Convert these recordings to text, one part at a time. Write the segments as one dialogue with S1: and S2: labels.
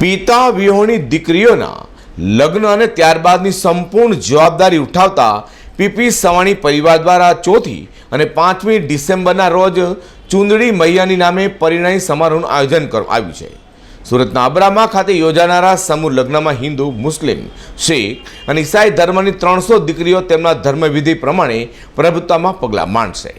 S1: પિતા વિહોણી દીકરીઓના લગ્ન અને ત્યારબાદની સંપૂર્ણ જવાબદારી ઉઠાવતા પીપી સવાણી પરિવાર દ્વારા ચોથી અને પાંચમી ડિસેમ્બરના રોજ ચુંદડી મૈયાની નામે પરિણય સમારોહનું આયોજન કરવામાં આવ્યું છે. સુરતના અબરામા ખાતે યોજાનારા સમૂહ લગ્નમાં હિન્દુ, મુસ્લિમ, શીખ અને ઈસાઈ ધર્મની ત્રણસો દીકરીઓ તેમના ધર્મવિધિ પ્રમાણે પ્રભુત્વમાં પગલાં માંડશે.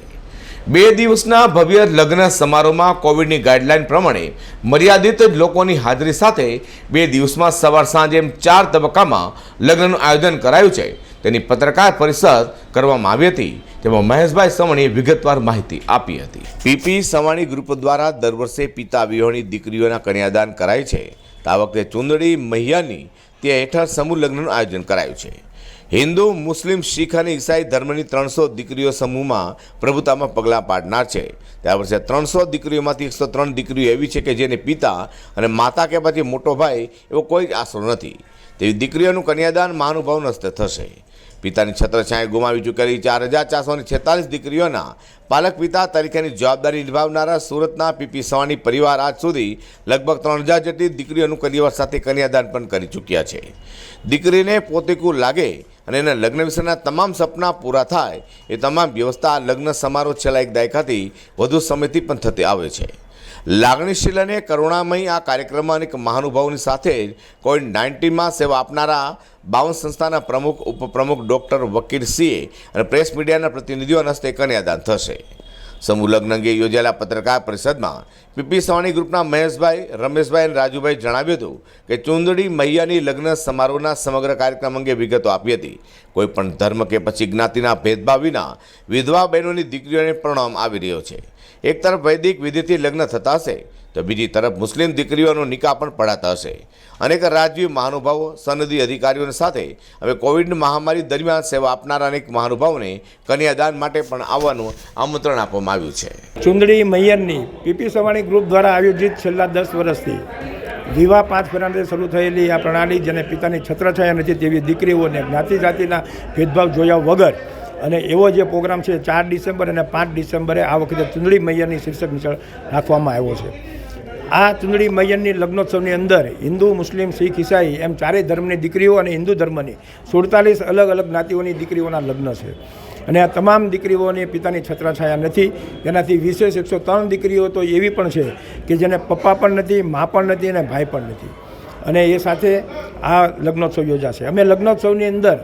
S1: બે દિવસના ભવ્ય લગ્ન સમારોહમાં કોવિડની ગાઈડલાઈન પ્રમાણે મર્યાદિત લોકોની હાજરી સાથે બે દિવસમાં સવાર સાંજ ચાર તબક્કામાં લગ્નનું આયોજન કરાયું છે. તેની પત્રકાર પરિષદ કરવામાં આવી હતી. તેમાં મહેશભાઈ સવાણીએ વિગતવાર માહિતી આપી હતી. પીપી સવાણી ગ્રુપ દ્વારા દર વર્ષે પિતા વિહોણી દીકરીઓના કન્યાદાન કરાય છે. આ વખતે ચુંદડી મહિયાની તે હેઠળ સમૂહ લગ્નનું આયોજન કરાયું છે. હિન્દુ, મુસ્લિમ, શીખ અને ઈસાઈ ધર્મની ત્રણસો દીકરીઓ સમૂહમાં પ્રભુતામાં પગલાં પાડનાર છે. ત્યાં પછી ત્રણસો દીકરીઓમાંથી એકસો ત્રણ દીકરીઓ એવી છે કે જેને પિતા અને માતા કે પછી મોટો ભાઈ એવો કોઈ જ આશરો નથી. તેવી દીકરીઓનું કન્યાદાન મહાનુભાવ હસ્તે થશે. પિતાની છત્રછાયા ગુમાવી ચૂકેલી ચાર હજાર ચારસો અને છેતાલીસ દીકરીઓના પાલક પિતા તરીકેની જવાબદારી નિભાવનારા સુરતના પીપી સવાણી પરિવાર આજ સુધી લગભગ ત્રણ હજાર જેટલી દીકરીઓનું પરિવાર સાથે કન્યાદાન પણ કરી ચૂક્યા છે. દીકરીને પોતીકું લાગે અને એના લગ્ન વિશેના તમામ સપના પૂરા થાય એ તમામ વ્યવસ્થા લગ્ન સમારોહ છેલ્લા એક દાયકાથી વધુ સમયથી પણ થતી આવે છે. લાગણીશીલ અને કરુણામય આ કાર્યક્રમમાં અનેક મહાનુભાવોની સાથે જ કોવિડ નાઇન્ટીનમાં સેવા આપનારા બાવન સંસ્થાના પ્રમુખ, ઉપપ્રમુખ ડૉક્ટર વકીલ સિંહ અને પ્રેસ મીડિયાના પ્રતિનિધિઓના હસ્તે કન્યાદાન થશે. સમૂહ લગ્ન અંગે યોજાયેલા પત્રકાર પરિષદમાં પીપી સવાણી ગ્રુપના મહેશભાઈ, રમેશભાઈ અને રાજુભાઈ જણાવ્યું હતું કે ચુંદડી મૈયાની લગ્ન સમારોહના સમગ્ર કાર્યક્રમ અંગે વિગતો આપી હતી. કોઈપણ ધર્મ કે પછી જ્ઞાતિના ભેદભાવ વિના વિધવા બહેનોની દીકરીઓને પ્રણામ આવી રહ્યો છે. એક તરફ વૈદિક વિધિથી લગ્ન થતા હશે તો બીજી તરફ મુસ્લિમ દીકરીઓનો નિકાહ પણ પડાતા હશે. અનેક રાજ્ય મહાનુભાવો, સનદી અધિકારીઓની સાથે હવે કોવિડ મહામારી દરમિયાન સેવા આપનારા અનેક મહાનુભાવોને કન્યાદાન માટે પણ આવવાનું આમંત્રણ આપવામાં આવ્યું છે.
S2: ચુંદડી મૈયરની પીપી સવાણી ગ્રુપ દ્વારા આયોજિત છેલ્લા દસ વર્ષથી વિવાહ પાંચ ફેરાંતે શરૂ થયેલી આ પ્રણાલી, જેને પિતાની છત્રછાયા નથી તેવી દીકરીઓને જ્ઞાતિ જાતિના ભેદભાવ જોયા વગર અને એવો જે પ્રોગ્રામ છે, ચાર ડિસેમ્બર અને પાંચ ડિસેમ્બરે આ વખતે ચુંદડી મૈયરની શીર્ષક નીચે રાખવામાં આવ્યો છે. આ ચુંદડી મૈયનની લગ્નોત્સવની અંદર હિન્દુ, મુસ્લિમ, શીખ, ઈસાઈ એમ ચારેય ધર્મની દીકરીઓ અને હિન્દુ ધર્મની સુડતાલીસ અલગ અલગ જ્ઞાતિઓની દીકરીઓના લગ્ન છે. અને આ તમામ દીકરીઓની પિતાની છત્રછાયા નથી. તેનાથી વિશેષ એકસો ત્રણ દીકરીઓ તો એવી પણ છે કે જેને પપ્પા પણ નથી, મા પણ નથી અને ભાઈ પણ નથી. અને એ સાથે આ લગ્નોત્સવ યોજાશે. અમે લગ્નોત્સવની અંદર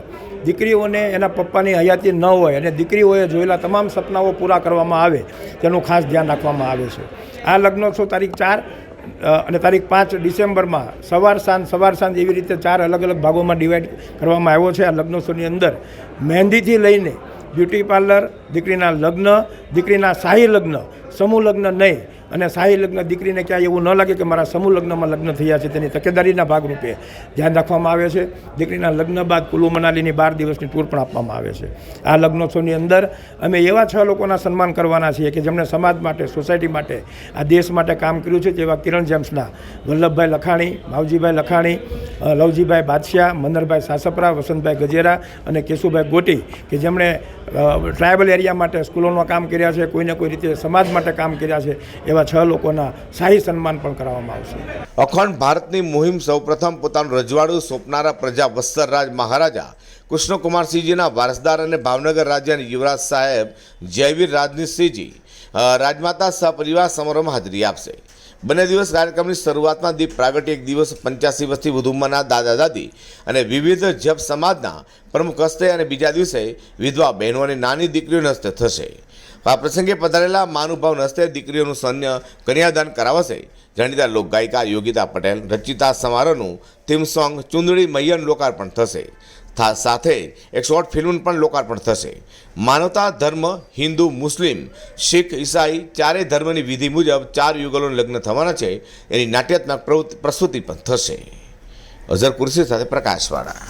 S2: દીકરીઓને એના પપ્પાની હયાતી ન હોય અને દીકરીઓએ જોયેલા તમામ સપનાઓ પૂરા કરવામાં આવે તેનું ખાસ ધ્યાન રાખવામાં આવે છે. આ લગ્નોત્સવ તારીખ ચાર અને તારીખ પાંચ ડિસેમ્બરમાં સવાર સાંજ સવાર સાંજ એવી રીતે ચાર અલગ અલગ ભાગોમાં ડિવાઈડ કરવામાં આવ્યો છે આ લગ્નોત્સવની અંદર. મહેંદીથી લઈને બ્યુટી પાર્લર, દીકરીના લગ્ન, દીકરીના શાહી લગ્ન, સમૂહ લગ્ન નહીં અને શાહી લગ્ન દીકરીને ક્યાંય એવું ન લાગે કે મારા સમૂહ લગ્નમાં લગ્ન થયા છે, તેની તકેદારીના ભાગરૂપે ધ્યાન રાખવામાં આવે છે. દીકરીના લગ્ન બાદ કુલુ મનાલીની બાર દિવસની ટૂર પણ આપવામાં આવે છે. આ લગ્નોત્સવની અંદર અમે એવા છ લોકોના સન્માન કરવાના છીએ કે જેમણે સમાજ માટે, સોસાયટી માટે, આ દેશ માટે કામ કર્યું છે, જેવા કિરણ જેમ્સના, વલ્લભભાઈ લખાણી, માવજીભાઈ લખાણી લવજીભાઈ બાદશાહ, મનરભાઈ સાસપરા, વસંતભાઈ ગજેરા અને કેશુભાઈ ગોટી કે જેમણે ટ્રાયબલ એરિયા માટે સ્કૂલોમાં કામ કર્યા છે, કોઈને કોઈ રીતે સમાજ માટે કામ કર્યા છે, એવા છ લોકોના શાહી સન્માન પણ કરવામાં આવશે.
S1: અખંડ ભારતની મુહિમ સૌપ્રથમ પોતાનું રજવાડું સોંપનારા પ્રજા વસ્તરરાજ મહારાજા કૃષ્ણકુમારસિંહજીના વારસદાર અને ભાવનગર રાજ્યના યુવરાજ સાહેબ જયવીર રાજનીતસિંહજી રાજમાતા સહપરિવાર સમારોહમાં હાજરી આપશે. બંને દિવસ કાર્યક્રમની શરૂઆતમાં દીપ પ્રાગટ્ય એક દિવસ પંચ્યાસી વર્ષથી વધુ ઉંમરના દાદા દાદી અને વિવિધ જપ સમાજના પ્રમુખ હસ્તે અને બીજા દિવસે વિધવા બહેનો અને નાની દીકરીઓના હસ્તે થશે. આ પ્રસંગે પધારેલા માનુભાવ હસ્તે દીકરીઓનું સૈન્ય કન્યાદાન કરાવશે. જાણીતા લોકગાયિકા યોગિતા પટેલ રચિતા સમારોહનું થીમ સોંગ ચુંદડી મૈયન લોકાર્પણ થશે. સાથે એક શોર્ટ ફિલ્મ પણ લોકાર્પણ થશે. માનવતા, ધર્મ, હિન્દુ, મુસ્લિમ, શીખ, ઈસાઈ ચારેય ધર્મની વિધિ મુજબ ચાર યુગલોનું લગ્ન થવાના છે. એની નાટ્યાત્મક પ્રસ્તુતિ પણ થશે. અઝર કુરશી સાથે પ્રકાશવાળા.